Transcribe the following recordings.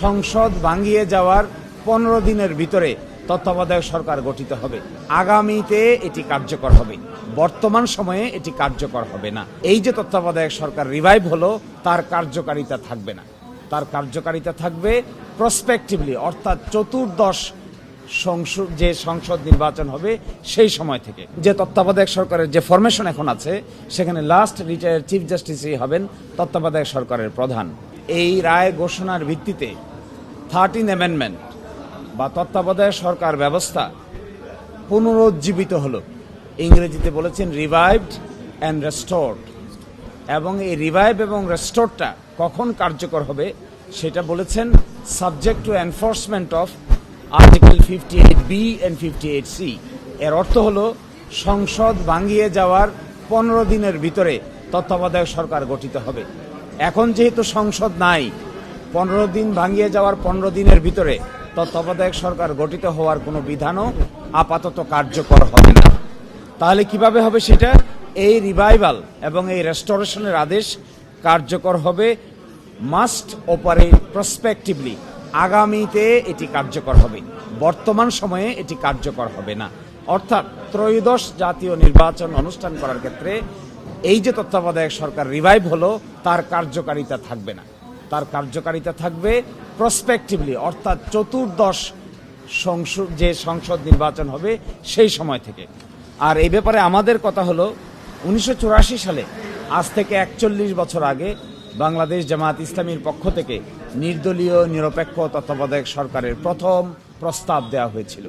সংসদ ভাঙিয়ে যাওয়ার পনেরো দিনের ভিতরে তত্ত্বাবধায়ক সরকার গঠিত হবে। আগামীতে এটি কার্যকর হবে। বর্তমান সময়ে এটি কার্যকর হবে না। এই যে তত্ত্বাবধায়ক সরকার রিভাইভ হলো, তার কার্যকারিতা থাকবে না। তার কার্যকারিতা থাকবে প্রসপেক্টিভলি অর্থাৎ চতুর্দশ সংসদ, যে সংসদ নির্বাচন হবে সেই সময় থেকে। যে তত্ত্বাবধায়ক সরকারের যে ফরমেশন এখন আছে, সেখানে লাস্ট রিটায়ার চিফ জাস্টিসই হবেন তত্ত্বাবধায়ক সরকারের প্রধান। এই রায় ঘোষণার ভিত্তিতে থার্টিন অ্যামেন্ডমেন্ট বা তত্ত্বাবধায়ক সরকার ব্যবস্থা পুনরুজ্জীবিত হলো। ইংরেজিতে বলেছেন রিভাইভড অ্যান্ড রেস্টোর্ড এবং এই রিভাইভ এবং রেস্টোরটা কখন কার্যকর হবে সেটা বলেছেন subject to enforcement of article fifty eight B and fifty eight C এর অর্থ হল সংসদ ভাঙিয়ে যাওয়ার পনেরো দিনের ভিতরে তত্ত্বাবধায়ক সরকার গঠিত হবে। এখন যেহেতু সংসদ নাই, পনেরো দিন ভাঙিয়ে যাওয়ার পনেরো দিনের ভিতরে তত্ত্বাবধায়ক সরকার গঠিত হওয়ার কোনো বিধানও আপাতত কার্যকর হবে না। তাহলে কীভাবে হবে সেটা? এই রিভাইভাল এবং এই রেস্টোরেশনের আদেশ কার্যকর হবে মাস্ট অপারেট প্রসপেক্টিভলি আগামীতে এটি কার্যকর হবে। বর্তমান সময়ে এটি কার্যকর হবে না। অর্থাৎ ত্রয়োদশ জাতীয় নির্বাচন অনুষ্ঠান করার ক্ষেত্রে এই যে তত্ত্বাবধায়ক সরকার রিভাইভ হলো, তার কার্যকারিতা থাকবে না। তার কার্যকারিতা থাকবে প্রসপেক্টিভলি অর্থাৎ চতুর্দশ সংসদ, যে সংসদ নির্বাচন হবে সেই সময় থেকে। আর এই ব্যাপারে আমাদের কথা হলো, উনিশশো চুরাশি সালে, আজ থেকে একচল্লিশ বছর আগে, বাংলাদেশ জামাত ইসলামীর পক্ষ থেকে নির্দলীয়, নিরপেক্ষ তত্ত্বাবধায়ক সরকারের প্রথম প্রস্তাব দেওয়া হয়েছিল।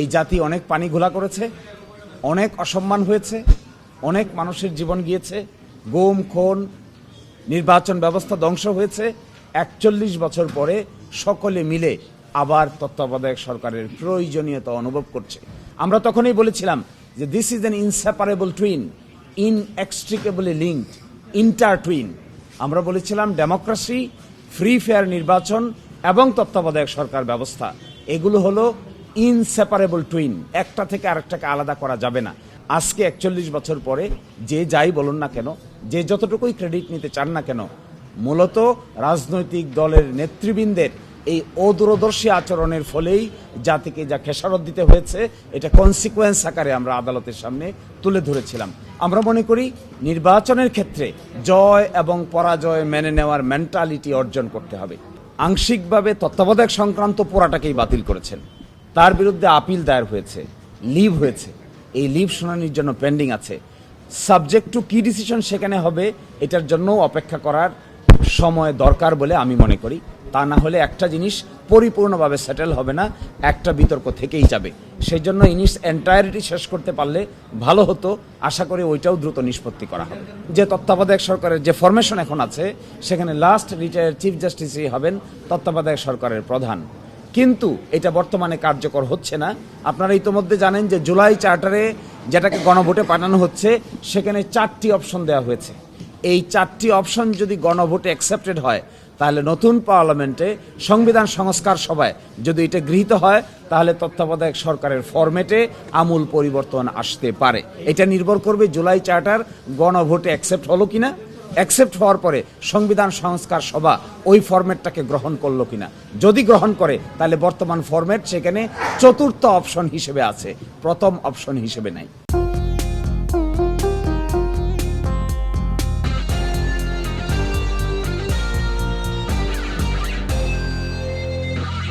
এই জাতি অনেক পানি ঘোলা করেছে, অনেক অসম্মান হয়েছে অনেক মানুষের জীবন গিয়েছে, গুম, খুন, নির্বাচন ব্যবস্থা ধ্বংস হয়েছে। একচল্লিশ বছর পরে সকলে মিলে আবার তত্ত্বাবধায়ক সরকারের প্রয়োজনীয়তা অনুভব করছে। আমরা তখনই বলেছিলাম যে this is an inseparable twin inextricably linked inter twin আমরা বলেছিলাম ডেমোক্রেসি ফ্রি ফেয়ার নির্বাচন এবং তত্ত্বাবধায়ক সরকার ব্যবস্থা। এগুলো হলো ইনসেপারেবল টুইন একটা থেকে আরেকটাকে আলাদা করা যাবে না। আজকে একচল্লিশ বছর পরে যে যাই বলুন না কেন, যে যতটুকুই ক্রেডিট নিতে চান না কেন, মূলত রাজনৈতিক দলের নেতৃবৃন্দের এই অদূরদর্শী আচরণের ফলেই জাতিকে যা খেসারত দিতে হয়েছে, এটা কনসিকুয়েন্স আকারে আমরা আদালতের সামনে তুলে ধরেছিলাম। আমরা মনে করি নির্বাচনের ক্ষেত্রে জয় এবং পরাজয় মেনে নেওয়ার মেন্টালিটি অর্জন করতে হবে। আংশিকভাবে তত্ত্বাবধায়ক সংক্রান্ত পোড়াটাকেই বাতিল করেছেন। তার বিরুদ্ধে আপিল দায়ের হয়েছে লিভ হয়েছে। এই লিভ শুনানির জন্য পেন্ডিং আছে। সাবজেক্ট টু কি ডিসিশন সেখানে হবে, এটার জন্য অপেক্ষা করার সময় দরকার বলে আমি মনে করি। তা না হলে একটা জিনিস পরিপূর্ণভাবে সেটেল হবে না, একটা বিতর্ক থেকেই যাবে। সেই জন্য ইনিস এন্টায়ারিটি শেষ করতে পারলে ভালো হতো, আশা করি ওইটাও দ্রুত নিষ্পত্তি করা হবে। যে তত্ত্বাবধায়ক সরকারের যে ফরমেশন এখন আছে, সেখানে লাস্ট রিটায়ার চিফ জাস্টিসই হবেন তত্ত্বাবধায়ক সরকারের প্রধান। কিন্তু এটা বর্তমানে কার্যকর হচ্ছে না। আপনারা ইতোমধ্যে জানেন যে জুলাই চার্টারে যেটাকে গণভোটে পাঠানো হচ্ছে, সেখানে চারটি অপশন দেওয়া হয়েছে। এই চারটি অপশন যদি গণভোটে অ্যাকসেপ্টেড হয়, তাহলে নতুন পার্লামেন্টে সংবিধান সংস্কার সভায় যদি এটা গৃহীত হয়, তাহলে তত্ত্বাবধায়ক সরকারের ফরম্যাটে আমূল পরিবর্তন আসতে পারে। এটা নির্ভর করবে জুলাই চার্টার গণভোটে অ্যাকসেপ্ট হলো কিনা। অ্যাকসেপ্ট হওয়ার পরে সংবিধান সংস্কার সভা ওই ফরম্যাটটাকে গ্রহণ করল কিনা। যদি গ্রহণ করে, তাহলে বর্তমান ফরম্যাট সেখানে চতুর্থ অপশন হিসেবে আছে, প্রথম অপশন হিসেবে নাই।